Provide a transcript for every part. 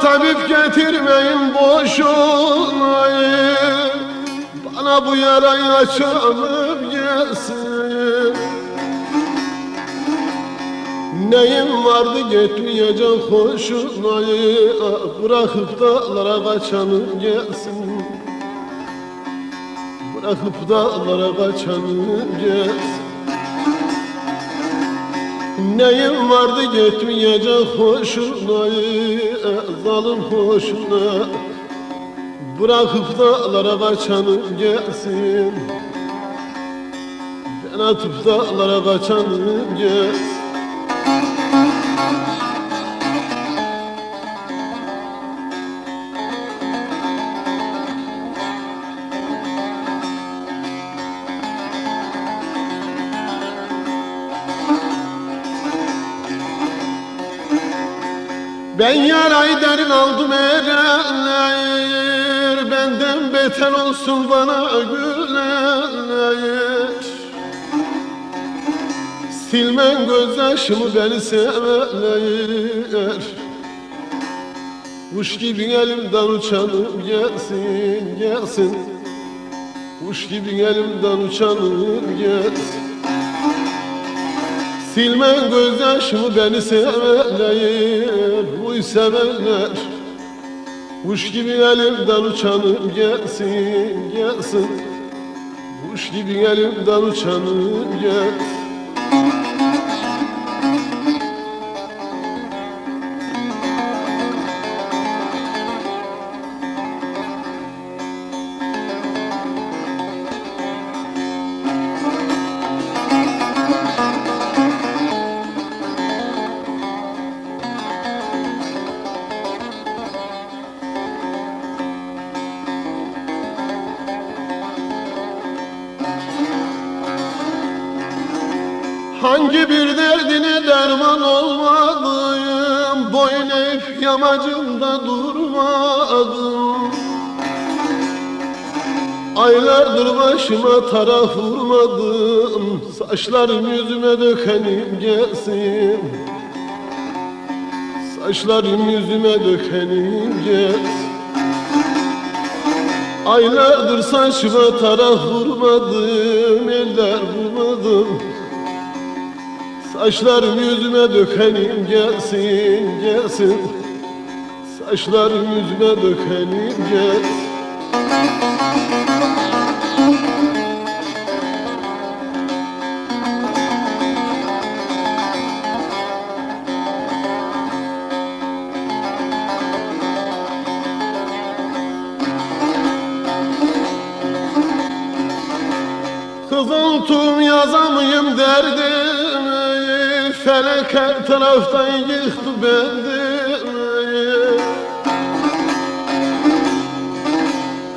tabip getirmeyin boşuna Bana bu yarayı açalım gelsin. Neyim vardı gitmeyecek hoşuna Bırakıp dağlara kaçanım gelsin. Bırakıp dağlara kaçanım gelsin Neyim vardı gitmeyecek hoşuna Zalim hoşuna Bırakıp dağlara kaçanım gelsin. Ben atıp dağlara kaçanım gelsin Ben yarayı derin aldım erenler. Benden beter olsun bana gülenler. Silmen gözyaşımı beni severler Kuş gibi elimden uçanım gelsin gelsin. Kuş gibi elimden uçanım gelsin Silmen gözyaşımı beni severler Uy severler. Kuş gibi elimden uçanım gelsin gelsin. Kuş gibi elimden uçanım gelsin Hangi bir derdine derman olmadım Boyun eğip yamacında durmadım Aylardır başıma taraf vurmadım. Saçlarım yüzüme dökenim gelsin. Saçlarım yüzüme dökenim gelsin. Aylardır saçıma taraf vurmadım Eller vurmadım Saçlarım yüzüme dökenim gelsin gelsin Saçlarım yüzüme dökenim gelsin Kızıltum yazamıyım derdimi Felek her taraftan yıktı bendimi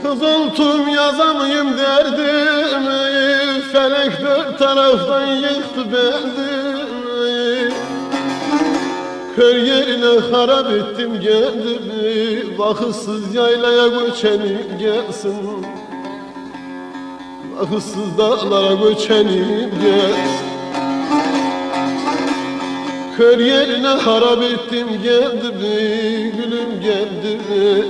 Kızıltum yazamıyım derdimi. Felek dört taraftan yıktı bendimi Kör yerine harap ettim kendimi. Vakıfsız yaylaya göçenim gelsin. Akılsız dağlara göçenim gelsin Kör yerine harap ettim kendimi Gülüm kendimi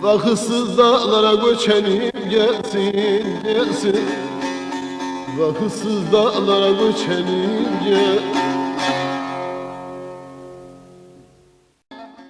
Vakıfsız dağlara göçenim gelsin gelsin. Vakıfsız dağlara göçenim gelsin